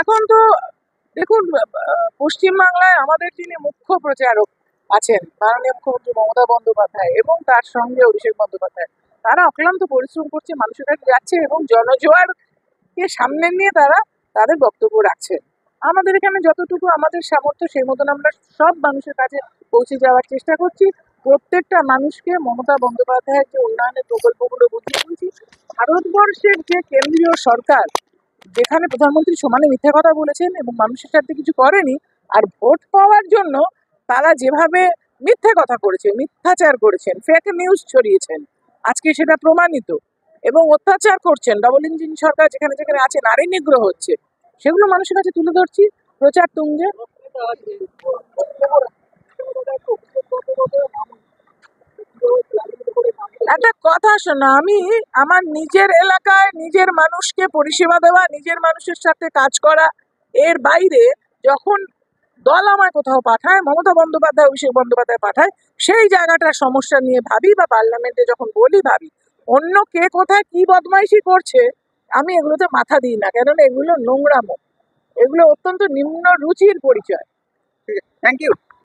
এখন তো দেখুন পশ্চিমবাংলায় আমাদের যিনি মুখ্য প্রচারক আছেন, মাননীয় মুখ্যমন্ত্রী মমতা বন্দ্যোপাধ্যায় এবং তার সঙ্গে অভিষেক বন্দ্যোপাধ্যায়, তারা অক্লান্ত পরিশ্রম করছে, মানুষের কাছে যাচ্ছে এবং জনজোয়ারকে সামনে নিয়ে তারা তাদের বক্তব্য রাখছেন। আমাদের এখানে যতটুকু আমাদের সামর্থ্য, সেই মতন আমরা সব মানুষের কাছে পৌঁছে যাওয়ার চেষ্টা করছি। প্রত্যেকটা মানুষকে, মমতা বন্দ্যোপাধ্যায়ের যে উন্নয়নের প্রকল্পগুলো বুঝিয়ে বলছি ভারতবর্ষের যে কেন্দ্রীয় সরকার যেখানে প্রধানমন্ত্রী সমানে মিথ্যা কথা বলেছেন এবং মানুষের সাথে কিছু করেনি। আর ভোট পাওয়ার জন্য তারা যেভাবে মিথ্যে কথা করেছে, মিথ্যাচার করেছেন ফেক নিউজ ছড়িয়েছেন, আজকে সেটা প্রমাণিত এবং অত্যাচার করছেন। ডবল ইঞ্জিন সরকার যেখানে যেখানে আছে, নারী নিগ্রহ হচ্ছে, সেগুলো মানুষের কাছে তুলে ধরছি। প্রচার তুঙ্গে। একটা কথা শোনো, আমি আমার নিজের এলাকায় নিজের মানুষকে পরিষেবা দেওয়া, নিজের মানুষের সাথে কাজ করা এর বাইরে যখন দল আমায় কোথাও পাঠায়, মমতা বন্দ্যোপাধ্যায়, অভিষেক বন্দ্যোপাধ্যায় পাঠায়, সেই জায়গাটার সমস্যা নিয়ে ভাবি বা পার্লামেন্টে যখন বলি ভাবি, অন্য কে কোথায় কি বদমাইশি করছে, আমি এগুলোতে মাথা দিই না। কেননা এগুলো নোংরামো। এগুলো অত্যন্ত নিম্ন রুচির পরিচয়। Thank you